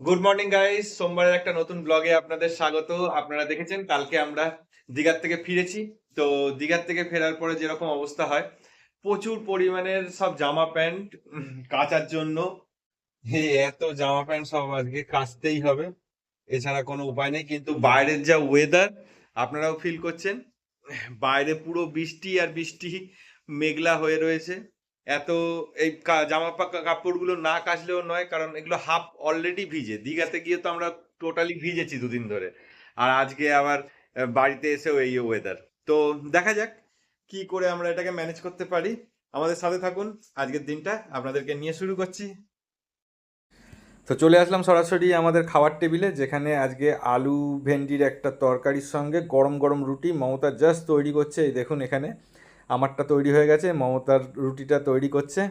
Good morning guys সোমবারের একটা নতুন ব্লগে আপনাদের স্বাগত। আপনারা দেখেছেন, কালকে আমরা দীঘার থেকে ফিরেছি। তো দীঘার থেকে ফেরার পরে যেরকম অবস্থা হয়, প্রচুর পরিমাণের সব জামা প্যান্ট কাচার জন্য। এত জামা প্যান্ট সব আজকে কাচতেই হবে। এছাড়া কোনো উপায় নেই, কিন্তু বাইরের যা ওয়েদার আপনারাও ফিল করছেন। বাইরে পুরো বৃষ্টি আর বৃষ্টি মেঘলা হয়ে রয়েছে। এত এই জামা কাপড়গুলো না কাচলেও নয়, কারণ এগুলো হাফ অলরেডি ভিজে। দীঘাতে গিয়ে তো আমরা টোটালি ভিজেছি দুদিন ধরে। আর আজকে আবার বাড়িতে এসেও এই ওয়েদার তো দেখা যাক কি করে আমরা এটাকে ম্যানেজ করতে পারি। আমাদের সাথে থাকুন, আজকের দিনটা আপনাদেরকে নিয়ে শুরু করছি। তো চলে আসলাম সরাসরি আমাদের খাবার টেবিলে, যেখানে আজকে আলু ভেন্ডির একটা তরকারির সঙ্গে গরম গরম রুটি, মমতা জাস্ট তৈরি করছে, এই দেখুন এখানে। আমারটা তৈরি হয়ে গেছে, মমতার রুটিটা তৈরি করছে।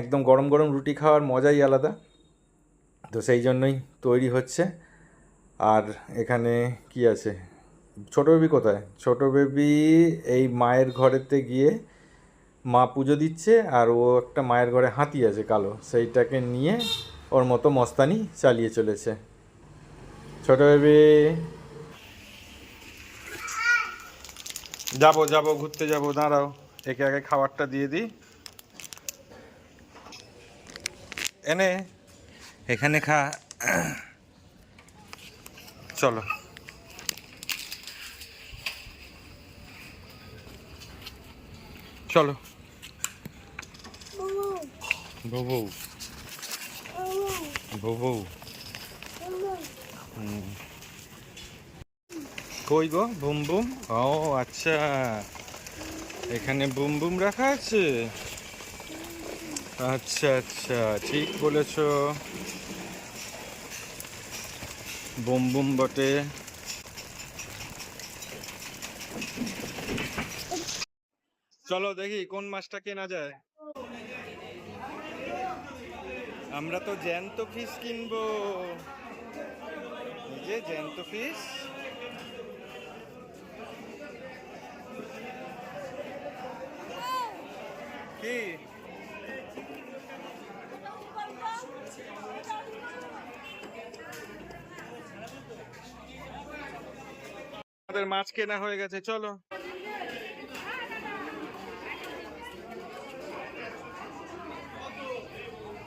একদম গরম গরম রুটি খাওয়ার মজাই আলাদা। তো সেই জন্যই তৈরি হচ্ছে। আর এখানে কি আছে? ছোট বেবি কোথায়? ছোট বেবি এই মায়ের ঘরেতে গিয়ে মা পুজো দিচ্ছে, আর ও একটা মায়ের ঘরে হাতি আছে কালো। সেইটাকে নিয়ে ওর মতো মস্তানি চালিয়ে চলেছে। ছোট বেবি যাব যাব ঘুরতে যাব দাঁড়াও। একে আগে খাবারটা দিয়ে দিই। এনে এখানে খা। চলো। চলো। বউ বউ বউ হুম। কই গো? Boom boom? ও আচ্ছা। এখানে বুম বুম রাখা আছে? আচ্ছা আচ্ছা ঠিক বলেছ। বুম বুম বটে। চলো দেখি কোন মাছটা কেনা যায়। আমরা তো জ্যান্ত ফিশ কিনবো। যে জ্যান্ত ফিশ। কি? আমাদের মাছ কেনা হয়ে গেছে, চলো।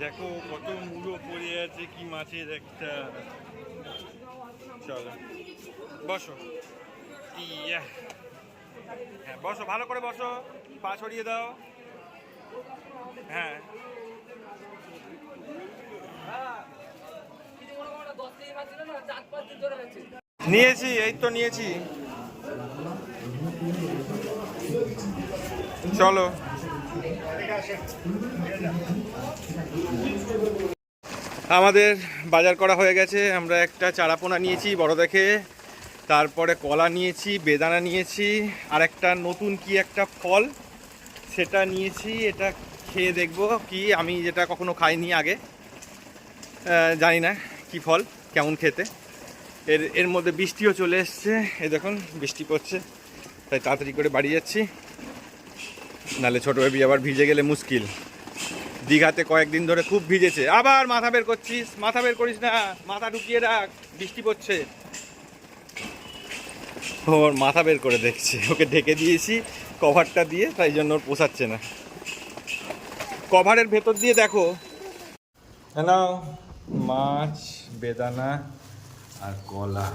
দেখো কত মুড়ো পড়ে আছে, কি মাছের একটা। চলো, বসো। হ্যাঁ বসো, ভালো করে বসো। পা ছড়িয়ে দাও। হ্যাঁ। নিয়েছি, এই তো নিয়েছি। চলো। আমাদের বাজার করা হয়ে গেছে। আমরা একটা চারাপোনা নিয়েছি বড় দেখে। তারপরে কলা নিয়েছি, বেদানা নিয়েছি আর একটা নতুন কি একটা ফল, সেটা নিয়েছি। এটা খেয়ে দেখব কি, আমি যেটা কখনো খাইনি আগে। জানি না কি ফল, কেমন খেতে। এর এর মধ্যে বৃষ্টিও চলে এসছে। এ দেখুন, বৃষ্টি পড়ছে। তাই তাড়াতাড়ি করে বাড়ি যাচ্ছি। নালে ছোটো বেবি আবার ভিজে গেলে মুশকিল। দীঘাতে কয়েকদিন ধরে খুব ভিজেছে। আবার মাথা বের করছিস, মাথা বের করিস না, মাথা ঢুকিয়ে রাখ, বৃষ্টি পড়ছে। ওর মাথা বের করে দেখছে, ওকে ঢেকে দিয়েছি কভারটা দিয়ে, তাই জন্য ওর পোষাচ্ছে না। কভারের ভেতর দিয়ে দেখো। হ্যালো মাছ, বেদানা আর কলা।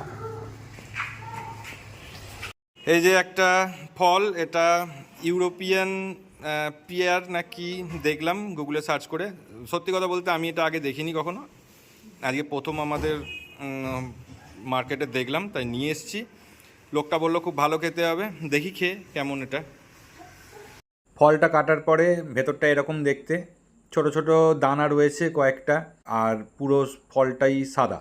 এই যে একটা ফল, এটা ইউরোপিয়ান পিয়ার নাকি দেখলাম গুগলে সার্চ করে। সত্যি কথা বলতে আমি এটা আগে দেখিনি কখনো। আজকে প্রথম আমাদের মার্কেটে দেখলাম, তাই নিয়ে এসেছি। লোকটা বলল, খুব ভালো খেতে হবে, দেখি খেয়ে কেমন এটা। ফলটা কাটার পরে ভেতরটা এরকম দেখতে। ছোট ছোট দানা রয়েছে কয়েকটা, আর পুরো ফলটাই সাদা।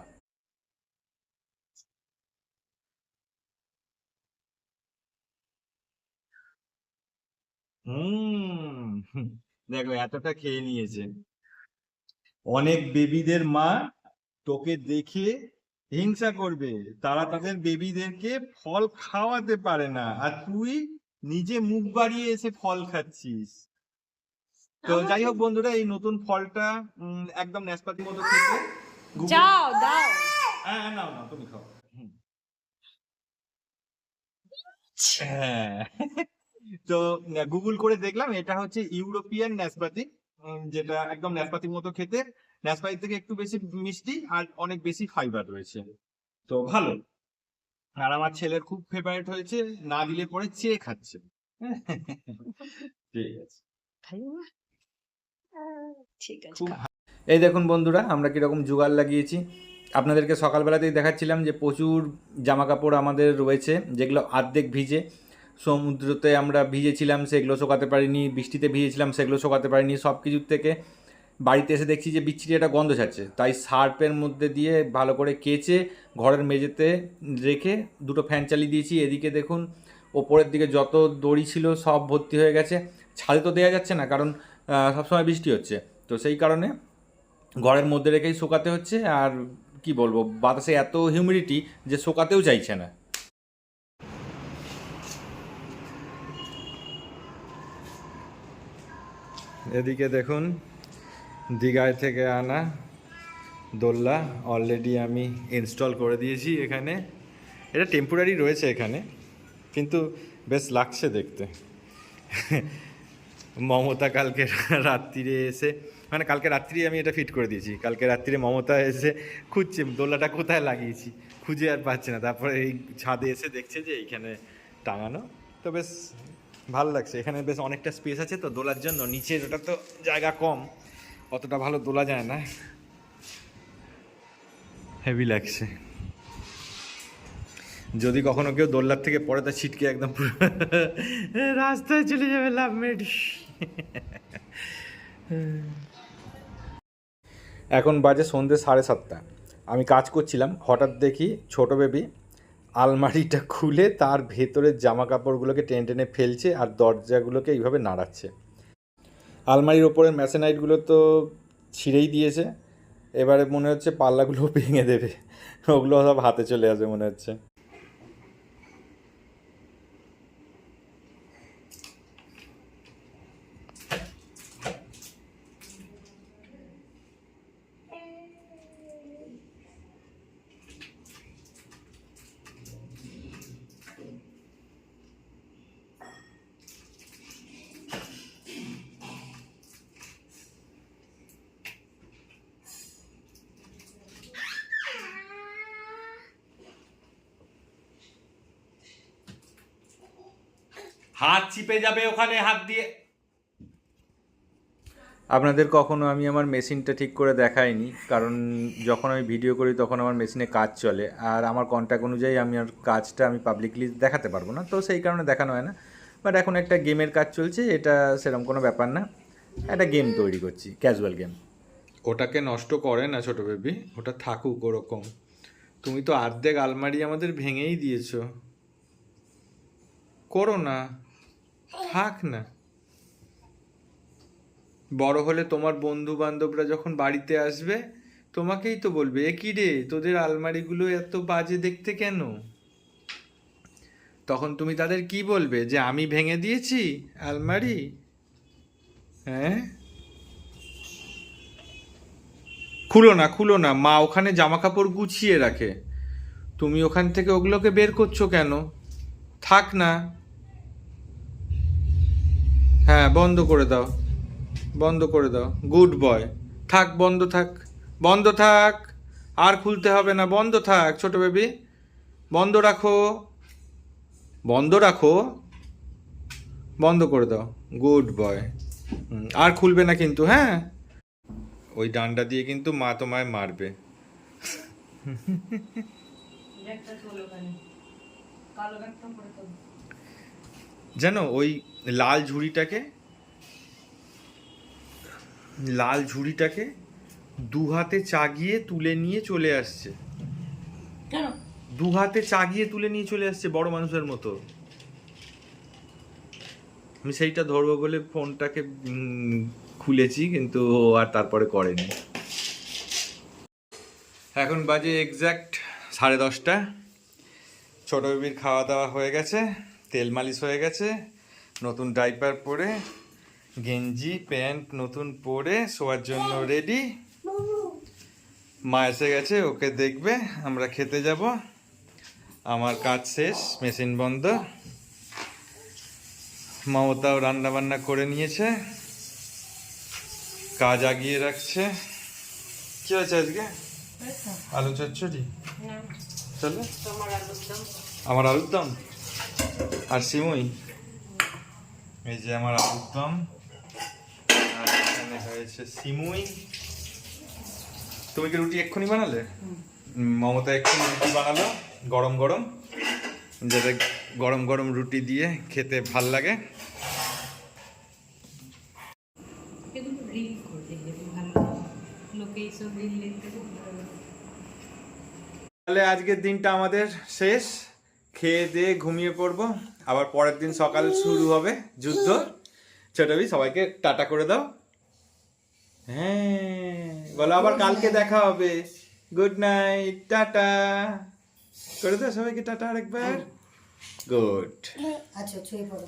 দেখো এতটা খেয়ে নিয়েছে। অনেক বেবিদের মা তোকে দেখে হিংসা করবে। তারা তাদের বেবিদেরকে ফল খাওয়াতে পারে না। আর তুই নিজে মুখ বাড়িয়ে এসে ফল খাচ্ছিস। তো যাই হোক বন্ধুরা এই নতুন ফলটা একদম ন্যাসপাতির মতো খেতে। যাও দাও। হ্যাঁ হ্যাঁ, নাও নাও তুমি খাও। হ্যাঁ। তো গুগল করে দেখলাম এটা হচ্ছে ইউরোপিয়ান ন্যাসপাতি যেটা একদম ন্যাসপাতির মতো খেতে। ন্যাসপাতি থেকে একটু বেশি মিষ্টি আর অনেক বেশি ফাইবার রয়েছে। তো ভালো। আর আমার ছেলের খুব ফেভারিট হয়েছে না দিলে পরে চেয়ে খাচ্ছে। ঠিক আছে? ঠিক আছে এই দেখুন বন্ধুরা আমরা কীরকম জোগাড় লাগিয়েছি। আপনাদেরকে সকালবেলাতেই দেখাচ্ছিলাম যে প্রচুর জামা কাপড় আমাদের রয়েছে যেগুলো আর্ধেক ভিজে। সমুদ্রতে আমরা ভিজেছিলাম সেগুলো শোকাতে পারিনি বৃষ্টিতে ভিজেছিলাম সেগুলো শোকাতে পারিনি সব কিছুর থেকে বাড়িতে এসে দেখছি যে বিচ্ছিরি একটা গন্ধ ছাড়ছে। তাই সার্পের মধ্যে দিয়ে ভালো করে কেচে ঘরের মেঝেতে রেখে দুটো ফ্যান চালিয়ে দিয়েছি। এদিকে দেখুন, ওপরের দিকে যত দড়ি ছিল সব ভর্তি হয়ে গেছে। ছাদে তো দেওয়া যাচ্ছে না, কারণ সবসময় বৃষ্টি হচ্ছে। তো সেই কারণে ঘরের মধ্যে রেখেই শোকাতে হচ্ছে। আর কি বলব, বাতাসে এত হিউমিডিটি যে শোকাতেও চাইছে না। এদিকে দেখুন দীঘায় থেকে আনা দোল্লা অলরেডি আমি ইনস্টল করে দিয়েছি এখানে। এটা টেম্পোরারি রয়েছে এখানে, কিন্তু বেশ লাগছে দেখতে। মমতা কালকে রাত্রিরে এসে মানে কালকে রাত্রি আমি এটা ফিট করে দিয়েছি। কালকে রাত্রিরে মমতা এসে খুঁজছে দোলাটা কোথায় লাগিয়েছি? খুঁজে আর পাচ্ছে না। তারপরে এই ছাদে এসে দেখছে যে এইখানে টাঙানো। তো বেশ ভালো লাগছে। এখানে বেশ অনেকটা স্পেস আছে, তো দোলার জন্য নিচের ওটা তো জায়গা কম। অতটা ভালো দোলা যায় না। হেভি লাগছে। যদি কখনো কেউ দোল্লার থেকে পড়ে তা ছিটকে একদম পুরো রাস্তায় চলে যাবে লাভ মেড এখন বাজে সন্ধ্যে সাড়ে সাতটা। আমি কাজ করছিলাম হঠাৎ দেখি ছোট বেবি আলমারিটা খুলে তার ভেতরের জামা কাপড়গুলোকে টেনে টেনে ফেলছে আর দরজাগুলোকে এইভাবে নাড়াচ্ছে। আলমারির ওপরের ম্যাসেনাইটগুলো তো ছিঁড়েই দিয়েছে। এবারে মনে হচ্ছে পাল্লাগুলো ভেঙে দেবে। ওগুলো সব হাতে চলে আসবে মনে হচ্ছে। হাত চিপে যাবে ওখানে হাত দিয়ে। আপনাদের কখনো আমি আমার মেশিনটা ঠিক করে দেখাইনি কারণ যখন আমি ভিডিও করি তখন আমার মেশিনে কাজ চলে আর আমার কন্ট্যাক্ট অনুযায়ী আমি আর কাজটা আমি পাবলিকলি দেখাতে পারব না তো সেই কারণে দেখানো হয় না। বাট এখন একটা গেমের কাজ চলছে এটা সেরকম কোনো ব্যাপার না। একটা গেম তৈরি করছি ক্যাজুয়াল গেম ওটাকে নষ্ট করে না ছোটো বেবি ওটা থাকুক ওরকম। তুমি তো অর্ধেক আলমারি আমাদের ভেঙেই দিয়েছ। করো না। থাক না। বড় হলে তোমার বন্ধু বান্ধবরা যখন বাড়িতে আসবে, তোমাকেই তো বলবে, এ কি রে, তোদের আলমারিগুলো এত বাজে দেখতে কেন? তখন তুমি তাদের কি বলবে, যে আমি ভেঙে দিয়েছি আলমারি? হ্যাঁ? খুলো না খুলো না, মা ওখানে জামা কাপড় গুছিয়ে রাখে। তুমি ওখান থেকে ওগুলোকে বের করছ কেন? থাক না। হ্যাঁ বন্ধ করে দাও। বন্ধ করে দাও। গুড বয় থাক বন্ধ থাক। বন্ধ থাক। আর খুলতে হবে না। বন্ধ থাক ছোট বেবি বন্ধ রাখো। বন্ধ রাখো। বন্ধ করে দাও। গুড বয় আর খুলবে না কিন্তু হ্যাঁ? ওই ডান্ডা দিয়ে কিন্তু মা তোমায় মারবে। জানো ওই লাল ঝুড়িটাকে লাল ঝুড়িটাকে দু হাতে চাগিয়ে তুলে নিয়ে চলে আসছে। দু হাতে চাগিয়ে তুলে নিয়ে চলে আসছে বড় মানুষের মতো। আমি সেইটা ধরবো বলে ফোনটাকে খুলেছি কিন্তু আর তারপরে করেনি। এখন বাজে এক্স্যাক্ট সাড়ে দশটা। ছোট বেবির খাওয়া দাওয়া হয়ে গেছে তেল মালিশ হয়ে গেছে। নতুন ডাইপার পরে গেঞ্জি প্যান্ট নতুন পরে শোয়ার জন্য রেডি মা এসে গেছে ওকে দেখবে আমরা খেতে যাব। আমার কাজ শেষ মেশিন বন্ধ। মমতাও রান্না বান্না করে নিয়েছে। কাজ আগিয়ে রাখছে। কি হয়েছে আজকে? আলু চচ্চড়ি? চলো। আমার আলুর দম? আর সিমুই এই যে আমার আলুর দম আর এখানে হয়েছে সিমুই। তুমি কি রুটি এক্ষুনি বানালে? মমতা এক্ষুনি রুটি বানালো গরম গরম। যাতে গরম গরম রুটি দিয়ে খেতে ভালো লাগে। তাহলে আজকের দিনটা আমাদের শেষ। খেয়ে দিয়ে ঘুমিয়ে পড়ব। আবার পরের দিন সকাল শুরু হবে যুদ্ধ। ছোটবি সবাইকে টাটা করে দাও। হ্যাঁ বলো আবার কালকে দেখা হবে। Good night tata. করে দাও সবাইকে টাটা আরেকবার। গুড আচ্ছা ছুঁয়ে পড়ো।